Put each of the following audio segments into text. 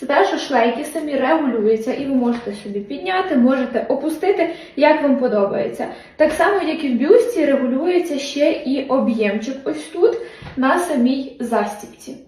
це те, що шлейки самі регулюються, і ви можете собі підняти, можете опустити, як вам подобається. Так само, як і в бюсті, регулюється ще і об'ємчик ось тут на самій застіпці.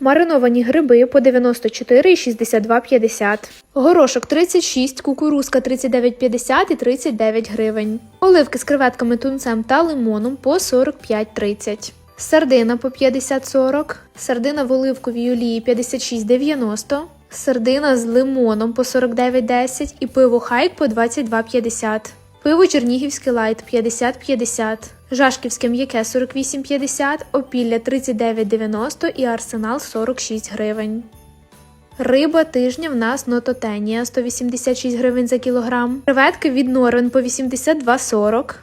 Мариновані гриби по 94 і 62,50. Горошок 36, кукурузка 39,50 і 39 гривень. Оливки з креветками, тунцем та лимоном по 45,30. Сардина по 50,40. Сардина в оливковій олії 56,90. Сардина з лимоном по 49,10 і пиво хайк по 22,50. Пиво Чернігівське лайт 50-50, Жашківське м'яке 48,50, Опілля 39,90 і Арсенал 46 гривень. Риба тижня в нас нототенія 186 гривень за кілограм. Креветки від Норвен по 82,40.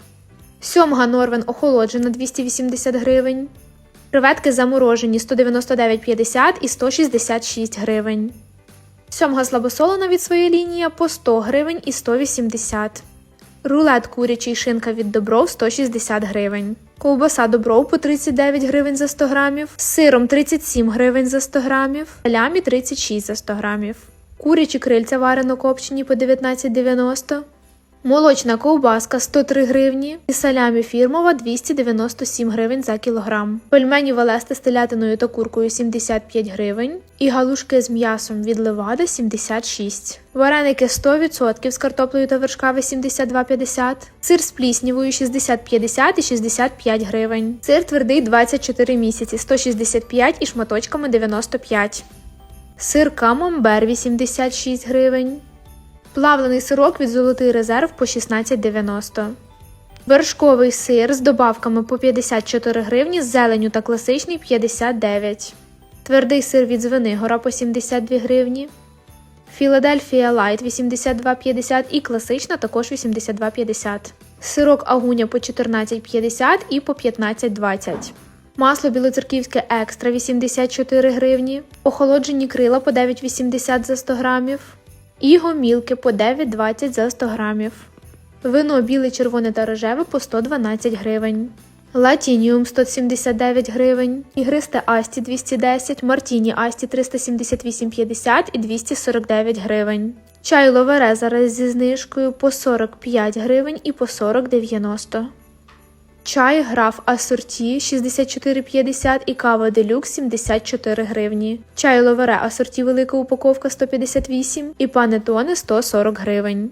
Сьомга Норвен охолоджена 280 гривень. Креветки заморожені 199,50 і 166 гривень. Сьомга слабосолена від своєї лінії по 100 гривень і 180 Рулет курячий шинка від Добров 160 гривень. Ковбаса Добров по 39 гривень за 100 грамів. Сиром 37 гривень за 100 грамів. Салямі 36 за 100 грамів. Курячі крильця варено копчені по 19,90. Молочна ковбаска 103 гривні і салямі фірмова 297 гривень за кілограм. Пельмені Велести з телятиною та куркою 75 гривень і галушки з м'ясом від Левада 76. Вареники 100% з картоплею та вершками 72,50. Сир з пліснявою 60,50 і 65 гривень. Сир твердий 24 місяці 165 і шматочками 95. Сир камамбер 86 гривень. Плавлений сирок від золотий резерв по 16,90. Вершковий сир з добавками по 54 гривні, з зеленю та класичний 59. Твердий сир від Звенигора по 72 гривні. Філадельфія Лайт 82,50 і класична також 82,50. Сирок агуня по 14,50 і по 15,20. Масло білоцерківське екстра 84 гривні. Охолоджені крила по 9,80 за 100 грамів. І гомілки по 9,20 за 100 грамів. Вино біле, червоне та рожеве по 112 гривень. Латініум 179 гривень. Ігристе Асті 210, Мартіні Асті 378,50 і 249 гривень. Чай ловере зараз зі знижкою по 45 гривень і по 40,90. Чай граф асорті 64,50 і кава делюкс 74 гривні. Чай ловере асорті велика упаковка 158 і панетони 140 гривень.